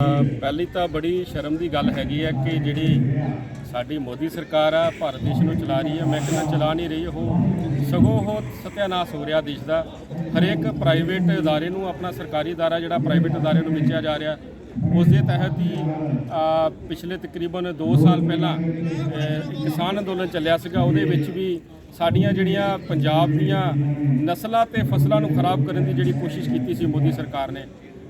ਅ, ਪਹਿਲੀ ਤਾਂ ਬੜੀ ਸ਼ਰਮ ਦੀ ਗੱਲ ਹੈਗੀ ਹੈ ਕਿ ਜਿਹੜੀ ਸਾਡੀ ਮੋਦੀ ਸਰਕਾਰ ਆ ਭਾਰਤ ਦੇਸ਼ ਨੂੰ ਚਲਾ ਰਹੀ ਹੈ ਮੈਂ ਕਹਿੰਦਾ ਚਲਾ ਨਹੀਂ ਰਹੀ ਉਹ ਸਗੋਂ ਉਹ ਸਤਿਆਨਾਸ਼ ਹੋ ਰਿਹਾ ਦੇਸ਼ ਦਾ ਹਰੇਕ ਪ੍ਰਾਈਵੇਟ ادارے ਨੂੰ ਆਪਣਾ ਸਰਕਾਰੀ ادارہ ਜਿਹੜਾ ਪ੍ਰਾਈਵੇਟ ادارے ਨੂੰ ਵੇਚਿਆ ਜਾ ਰਿਹਾ ਉਸ ਦੇ ਤਹਿਤ ਹੀ ਅ, ਪਿਛਲੇ ਤਕਰੀਬਨ 2 ਸਾਲ ਪਹਿਲਾਂ ਅ, ਇੱਕ ਕਿਸਾਨ ਅੰਦੋਲਨ ਚੱਲਿਆ ਸੀਗਾ ਉਹਦੇ ਵਿੱਚ ਵੀ ਸਾਡੀਆਂ ਜਿਹੜੀਆਂ ਪੰਜਾਬ ਦੀਆਂ ਨਸਲਾਂ ਤੇ ਫਸਲਾਂ ਨੂੰ ਖਰਾਬ ਕਰਨ ਦੀ ਜਿਹੜੀ ਕੋਸ਼ਿਸ਼ ਕੀਤੀ ਸੀ ਮੋਦੀ ਸਰਕਾਰ ਨੇ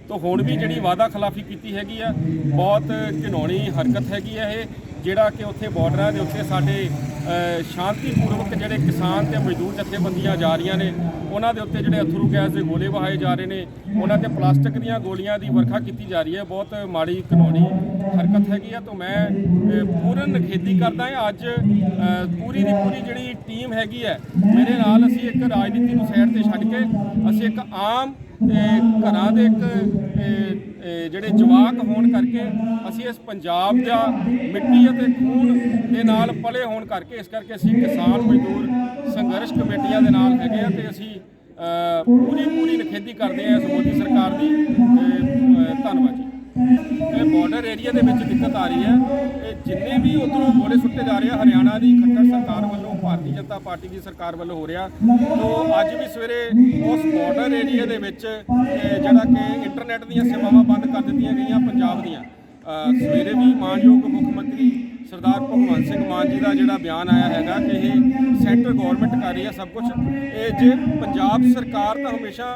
ਤੋ ਹੁਣ ਵੀ ਜਿਹੜੀ ਵਾਅਦਾ ਖਿਲਾਫੀ ਕੀਤੀ ਹੈਗੀ ਆ ਬਹੁਤ ਘਿਨੌਣੀ ਹਰਕਤ ਹੈਗੀ ਆ ਇਹ ਜਿਹੜਾ ਕਿ ਉੱਥੇ ਬਾਰਡਰਾਂ ਦੇ ਉੱਤੇ ਸਾਡੇ ਅ, ਸ਼ਾਂਤੀਪੂਰਵਕ ਜਿਹੜੇ ਕਿਸਾਨ ਤੇ ਮਜ਼ਦੂਰ ਜਥੇਬੰਦੀਆਂ ਜਾ ਰਹੀਆਂ ਨੇ ਉਹਨਾਂ ਦੇ ਉੱਤੇ ਜਿਹੜੇ ਅਥਰੂ ਗੈਸ ਦੇ ਗੋਲੇ ਵਹਾਏ ਜਾ ਰਹੇ ਨੇ ਉਹਨਾਂ ਤੇ ਪਲਾਸਟਿਕ ਦੀਆਂ ਗੋਲੀਆਂ ਦੀ ਵਰਖਾ ਕੀਤੀ ਜਾ ਰਹੀ ਹੈ ਬਹੁਤ ਮਾੜੀ ਘਿਨੌਣੀ ਹਰਕਤ ਹੈਗੀ ਆ ਤਾਂ ਮੈਂ ਪੂਰਨ ਨਿਖੇਧੀ ਕਰਦਾ ਹਾਂ ਅੱਜ ਪੂਰੀ ਦੀ ਪੂਰੀ ਜਿਹੜੀ ਟੀਮ ਹੈਗੀ ਹੈ ਮੇਰੇ ਨਾਲ ਅਸੀਂ ਇੱਕ ਰਾਜਨੀਤੀ ਨੂੰ ਸਾਈਡ ਤੇ ਛੱਡ ਕੇ ਅਸੀਂ ਇੱਕ ਆਮ ਘਰਾਂ ਦੇ ਇੱਕ ਜਿਹੜੇ ਜਵਾਕ ਹੋਣ ਕਰਕੇ ਅਸੀਂ ਇਸ ਪੰਜਾਬ ਦਾ ਮਿੱਟੀ ਅਤੇ ਖੂਨ ਦੇ ਨਾਲ ਪਲੇ ਹੋਣ ਕਰਕੇ ਇਸ ਕਰਕੇ ਅਸੀਂ ਕਿਸਾਨ ਮਜ਼ਦੂਰ ਸੰਘਰਸ਼ ਕਮੇਟੀਆਂ ਦੇ ਨਾਲ ਹੈਗੇ ਆ ਤੇ ਅਸੀਂ ਪੂਰੀ ਪੂਰੀ ਨਿਖੇਧੀ ਕਰਦੇ ਹਾਂ ਇਸ ਮੋਦੀ ਸਰਕਾਰ ਦੀ ਤੇ, ਧੰਨਵਾਦ ਜੀ। ਬਾਰਡਰ ਏਰੀਆ ਦੇ ਵਿੱਚ ਦਿੱਕਤ ਆ ਰਹੀ ਹੈ। ਇਹ ਜਿੰਨੇ ਵੀ ਉਧਰੋਂ ਗੋਲੇ ਸੁੱਟੇ ਜਾ ਰਹੇ ਆ, ਹਰਿਆਣਾ ਦੀ ਖੱਟਰ ਸਰਕਾਰ ਵੱਲੋਂ, ਭਾਰਤੀ ਜਨਤਾ ਪਾਰਟੀ ਦੀ ਸਰਕਾਰ ਵੱਲੋਂ ਹੋ ਰਿਹਾ। ਤੋਂ ਅੱਜ ਵੀ ਸਵੇਰੇ ਉਸ ਬਾਰਡਰ ਏਰੀਆ ਦੇ ਵਿੱਚ ਜਿਹੜਾ ਕਿ ਇੰਟਰਨੈਟ ਦੀਆਂ ਸੇਵਾਵਾਂ ਬੰਦ ਕਰ ਦਿੱਤੀਆਂ ਗਈਆਂ ਪੰਜਾਬ ਦੀਆਂ। ਸਵੇਰੇ ਵੀ ਮਾਨਯੋਗ ਮੁੱਖ ਮੰਤਰੀ ਸਰਦਾਰ ਭਗਵੰਤ ਸਿੰਘ ਮਾਨ ਜੀ ਦਾ ਜਿਹੜਾ ਬਿਆਨ ਆਇਆ ਹੈਗਾ ਕਿ ਇਹ ਸੈਂਟਰ ਗਵਰਨਮੈਂਟ ਕਰ ਰਹੀ ਹੈ ਸਭ ਕੁਝ ਇਹ ਜੇ ਪੰਜਾਬ ਸਰਕਾਰ ਤਾਂ ਹਮੇਸ਼ਾ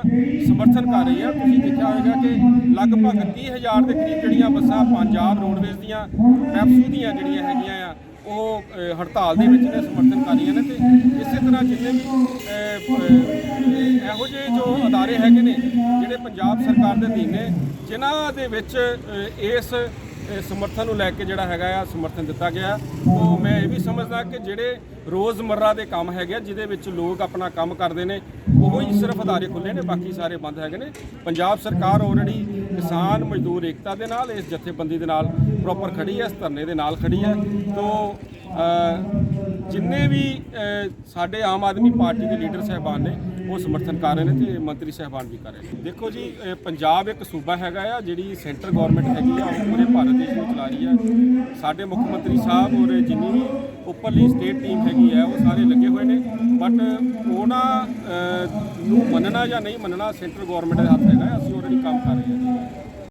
ਸਮਰਥਨ ਕਰ ਰਹੀ ਹੈ ਤੁਸੀਂ ਦੇਖਿਆ ਹੋਵੇਗਾ ਕਿ ਲਗਭਗ 30000 ਦੇ ਕਰੀਬ ਜਿਹੜੀਆਂ ਬੱਸਾਂ ਪੰਜਾਬ ਰੋਡਵੇਜ਼ ਦੀਆਂ ਪੈਪਸੂ ਦੀਆਂ ਜਿਹੜੀਆਂ ਹੈਗੀਆਂ ਆ, ਉਹ ਹੜਤਾਲ ਦੇ ਵਿੱਚ ਨੇ, ਸਮਰਥਨ ਕਰ ਰਹੀਆਂ ਨੇ। ਤੇ ਇਸੇ ਤਰ੍ਹਾਂ ਜਿੰਨੇ ਵੀ ਇਹੋ ਜਿਹੇ ਜੋ ਅਦਾਰੇ ਹੈਗੇ ਨੇ, ਜਿਹੜੇ ਪੰਜਾਬ ਸਰਕਾਰ ਦੇ ਅਧੀਨ ਨੇ, ਜਿਨ੍ਹਾਂ ਦੇ ਵਿੱਚ ਇਸ ਸਮਰਥਨ ਨੂੰ ਲੈ ਕੇ ਜਿਹੜਾ ਹੈਗਾ ਆ, ਸਮਰਥਨ ਦਿੱਤਾ ਗਿਆ। ਉਹ ਮੈਂ ਇਹ ਵੀ ਸਮਝਦਾ ਕਿ ਜਿਹੜੇ ਰੋਜ਼ਮਰਰਾ ਦੇ ਕੰਮ ਹੈਗੇ ਆ, ਜਿਹਦੇ ਵਿੱਚ ਲੋਕ ਆਪਣਾ ਕੰਮ ਕਰਦੇ ਨੇ, ਉਹ ਹੀ ਸਿਰਫ ਅਦਾਰੇ ਖੁੱਲੇ ਨੇ, ਬਾਕੀ ਸਾਰੇ ਬੰਦ ਹੈਗੇ ਨੇ। ਪੰਜਾਬ ਸਰਕਾਰ ਆਲਰੇਡੀ ਕਿਸਾਨ ਮਜ਼ਦੂਰ ਏਕਤਾ ਦੇ ਨਾਲ, ਇਸ ਜਥੇਬੰਦੀ ਦੇ ਨਾਲ ਪ੍ਰੋਪਰ ਖੜੀ ਹੈ, ਇਸ ਧਰਨੇ ਦੇ ਨਾਲ ਖੜੀ ਹੈ। ਤੋਂ ਜਿੰਨੇ ਵੀ ਸਾਡੇ ਆਮ ਆਦਮੀ ਪਾਰਟੀ ਦੇ ਲੀਡਰ ਸਹਿਬਾਨ ਨੇ, ਉਹ ਸਮਰਥਨ ਕਰ ਰਹੇ ਨੇ ਤੇ ਮੰਤਰੀ ਸਹਿਬਾਨ ਵੀ ਕਰ ਰਹੇ ਨੇ। ਦੇਖੋ ਜੀ ਪੰਜਾਬ ਇੱਕ ਸੂਬਾ ਹੈਗਾ ਆ, ਜਿਹੜੀ ਸੈਂਟਰ ਗਵਰਨਮੈਂਟ ਹੈਗੀ ਆ, ਉਹ ਪੂਰੇ ਭਾਰਤ ਦੇਸ਼ ਨੂੰ ਚਲਾ ਰਹੀ ਆ। ਸਾਡੇ ਮੁੱਖ ਮੰਤਰੀ ਸਾਹਿਬ ਔਰ ਜਿੰਨੀ ਵੀ ਉੱਪਰਲੀ ਸਟੇਟ ਟੀਮ ਹੈਗੀ ਆ, ਉਹ ਸਾਰੇ ਲੱਗੇ ਹੋਏ ਨੇ। ਬਟ ਉਹਨਾਂ ਨੂੰ ਮੰਨਣਾ ਜਾਂ ਨਹੀਂ ਮੰਨਣਾ, ਸੈਂਟਰ ਗਵਰਨਮੈਂਟ ਦੇ ਹੱਥ ਹੈਗਾ ਅਸੀਂ ਆਲਰੇਡੀ ਕੰਮ ਕਰ ਰਹੇ ਹਾਂ